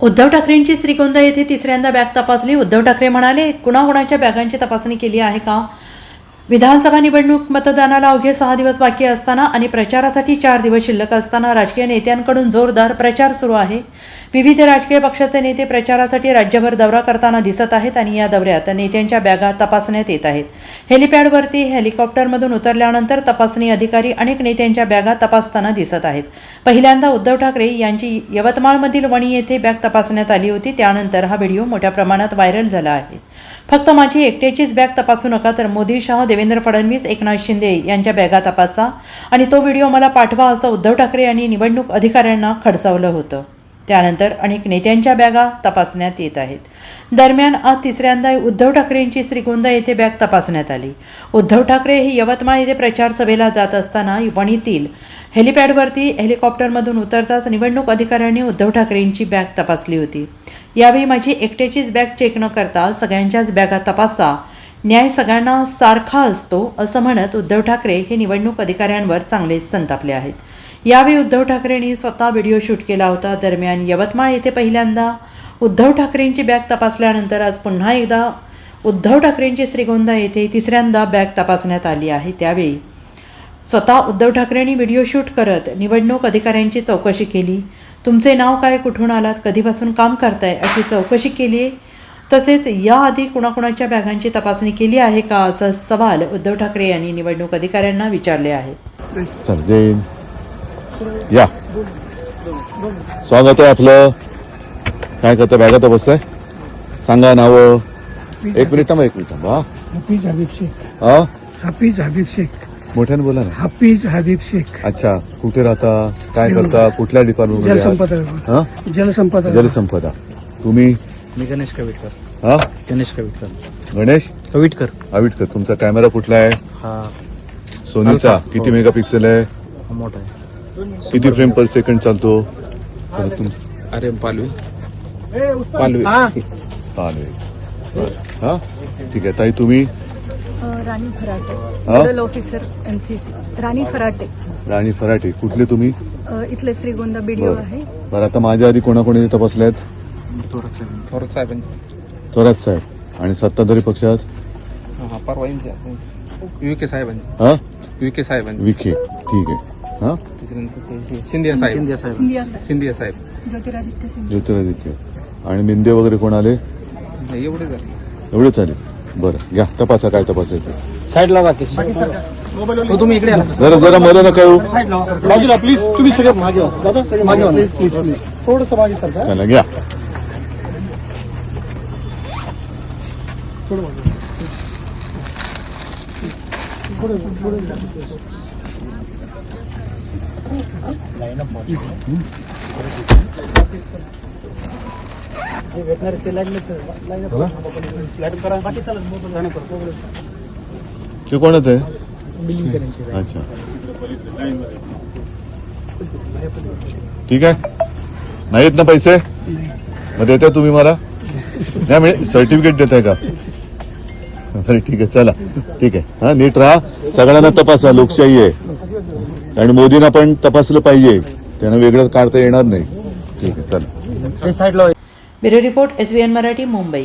उद्धव ठाकरेंची श्रीगोंदा येथे तिसऱ्यांदा बॅग तपासली. उद्धव ठाकरे म्हणाले कुणाकुणाच्या बॅगांची तपासणी केली आहे का? विधानसभा निवडणूक मतदानाला अवघे सहा दिवस बाकी असताना आणि प्रचारासाठी चार दिवस शिल्लक असताना राजकीय नेत्यांकडून जोरदार प्रचार सुरू आहे. विविध राजकीय पक्षाचे नेते प्रचारासाठी राज्यभर दौरा करताना दिसत आहेत आणि या दौऱ्यात नेत्यांच्या बॅगा तपासण्यात येत आहेत. हेलिपॅडवरती हेलिकॉप्टरमधून उतरल्यानंतर तपासणी अधिकारी अनेक नेत्यांच्या बॅगा तपासताना दिसत आहेत. पहिल्यांदा उद्धव ठाकरे यांची यवतमाळमधील वणी येथे बॅग तपासण्यात आली होती. त्यानंतर हा व्हिडिओ मोठ्या प्रमाणात व्हायरल झाला आहे. फक्त माझी एकट्याचीच बॅग तपासू नका तर मोदी शहा देवेंद्र फडणवीस एकनाथ शिंदे यांच्या बॅगा तपासा आणि तो व्हिडिओ मला पाठवा असं उद्धव ठाकरे यांनी निवडणूक अधिकाऱ्यांना खडसावलं होतं. त्यानंतर अनेक नेत्यांच्या बॅगा तपासण्यात येत आहेत. दरम्यान आज तिसऱ्यांदा उद्धव ठाकरेंची श्रीगोंदा येथे बॅग तपासण्यात आली. उद्धव ठाकरे हे यवतमाळ येथे प्रचार सभेला जात असताना वणीतील हेलिपॅडवरती हेलिकॉप्टरमधून उतरताच निवडणूक अधिकाऱ्यांनी उद्धव ठाकरेंची बॅग तपासली होती. यावेळी माझी एकट्याचीच बॅग चेक न करता सगळ्यांच्याच बॅगा तपासा न्याय सगळ्यांना सारखा असतो असं म्हणत उद्धव ठाकरे हे निवडणूक अधिकाऱ्यांवर चांगलेच संतापले आहेत. यावेळी उद्धव ठाकरेंनी स्वतः व्हिडिओ शूट केला होता. दरम्यान यवतमाळ येथे पहिल्यांदा उद्धव ठाकरेंची बॅग तपासल्यानंतर आज पुन्हा एकदा उद्धव ठाकरेंची श्रीगोंदा येथे तिसऱ्यांदा बॅग तपासण्यात आली आहे. त्यावेळी स्वतः उद्धव ठाकरेंनी व्हिडिओ शूट करत निवडणूक अधिकाऱ्यांची चौकशी केली. तुमचे नाव काय? कुठून आलात? कधीपासून काम करताय? अशी चौकशी केली. आहे तसेच याआधी कुणाकुणाच्या बॅगांची तपासणी केली आहे का असा सवाल उद्धव ठाकरे यांनी निवडणूक अधिकाऱ्यांना विचारले आहे. या. स्वागत आहे आपलं. काय करता बॅगा तर बसताय? सांगा नाव. एक मिनिट थांबा एक मिनिट थांबा हाफिज हबीब शेख. हा? हाफिज हबीब शेख. मोठ्याने बोला ना. हाफिज हबीब शेख. अच्छा कुठे राहता? काय करता? कुठल्या डिपार्टमेंट जलसंपदा. हा? जलसंपदा. जलसंपदा. तुम्ही? मी गणेश कविटकर. हा? गणेश कविटकर. गणेश? कविटकर. आविटकर तुमचा कॅमेरा कुठला आहे? हा. सोनीचा. अल्फा. किती मेगापिक्सेल आहे? हा मोठा आहे. किती फ्रेम पर सेकंड चालतो? चला, तुम अरे पालवी. पालवी. आहे हा? ठीक आहे. ताई तुम्ही? राणी फराटे. हा? Nodal officer NCC Rani Farate. Rani Farate. कुठले तुम्ही? अ, इथले श्रीगोंदा बीडीओ बरं. आहे. बरं आता माझ्या आधी कोणाकोणी तपासल्यात थोरत साहेब. थोरात साहेब. आणि सत्ताधारी पक्षात हा परवा साहेबांनी. हा? विके साहेबांनी. विखे ठीक आहे. हा? त्याच्यानंतर ते हे सिंधिया साहेब. सिंधिया साहेब. सिंधिया साहेब. ज्योतिरादित्य आणि मिंदे वगैरे कोण आले? एवढे झाले. एवढे चालेल बरं घ्या. तपासा काय तपासायचं. साईडला बाकी हो तुम्ही इकडे आला जरा जरा मला नका येऊ. बाजूला प्लीज तुम्ही सगळे मागे व्हा. दादा सगळे मागे व्हा. प्लीज प्लीज प्लीज थोडस मागे सरका. चला घ्या. थोडं मागे ते? कोणच आहे अच्छा। ठीक आहे नाहीत ना पैसे? मग देताय तुम्ही मला नाही म्हणजे सर्टिफिकेट देताय का बरं ठीक आहे चला. ठीक आहे. हा नीट राहा. सगळ्यांना तपासा. लोकशाही आहे. आणि मोदींना पण तपासलं पाहिजे. त्यांना वेगळं काढता येणार नाही. ठीक आहे चला. Bureau report S Marathi Mumbai.